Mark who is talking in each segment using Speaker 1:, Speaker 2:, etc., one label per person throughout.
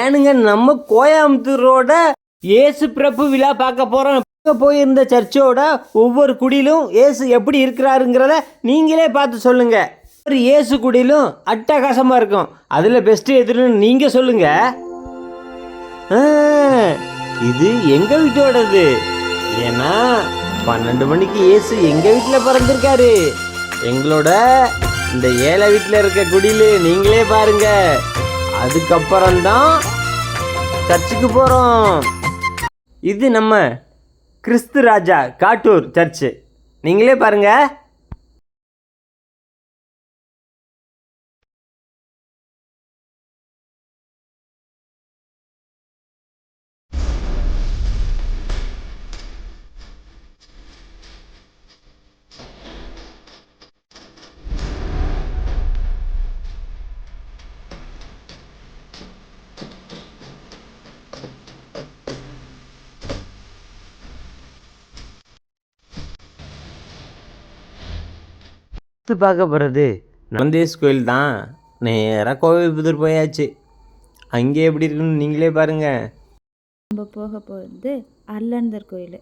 Speaker 1: ஏனுங்க நம்ம கோயம்புத்தூரோட இயேசு பிறப்பு விழா பார்க்க போகிறோம் அங்கே போயிருந்த சர்ச்சோட ஒவ்வொரு குடியிலும் இயேசு எப்படி இருக்கிறாருங்கிறத நீங்களே பார்த்து சொல்லுங்க. ஒரு இயேசு குடியிலும் அட்டகாசமாக இருக்கும். அதில் பெஸ்ட்டு எதுன்னு நீங்கள் சொல்லுங்க. இது எங்கள் வீட்டோடது? ஏன்னா பன்னெண்டு மணிக்கு இயேசு எங்கள் வீட்டில் பிறந்திருக்காரு. எங்களோட இந்த ஏழை வீட்டில் இருக்க குடியில் நீங்களே பாருங்கள் அதுக்கப்புறம் அதுக்கப்புறம்தான் சர்ச்சுக்கு போகிறோம் இது நம்ம கிறிஸ்து ராஜா காட்டூர் சர்ச்சு. நீங்களே பாருங்கள் அடுத்து பார்க்க போகிறது நந்தேஷ் கோயில் தான். நேராக கோவில்புத்தூர் போயாச்சு. அங்கே எப்படி இருக்குன்னு நீங்களே பாருங்கள்
Speaker 2: நம்ம போக போகிறது அருளாந்தர் கோயில்.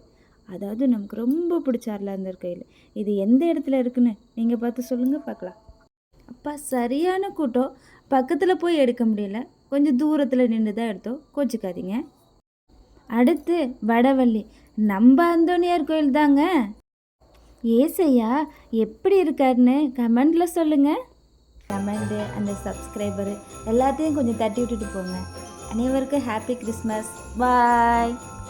Speaker 2: அதாவது நமக்கு ரொம்ப பிடிச்ச அருளாந்தர் கோயில். இது எந்த இடத்துல இருக்குன்னு நீங்கள் பார்த்து சொல்லுங்கள் பார்க்கலாம். அப்பா சரியான கூட்டம். பக்கத்தில் போய் எடுக்க முடியல. கொஞ்சம் தூரத்தில் நின்று தான் எடுத்தோம். கோச்சிக்காதீங்க. அடுத்து வடவள்ளி. நம்ம அந்தோனியார் கோயில் தாங்க. ஏசையா எப்படி இருக்காருன்னு கமெண்டில் சொல்லுங்கள் கமெண்டு அந்த சப்ஸ்கிரைபரு எல்லாத்தையும் கொஞ்சம் தட்டி விட்டுட்டு போங்க. அனைவருக்கும் ஹாப்பி கிறிஸ்மஸ். பாய்.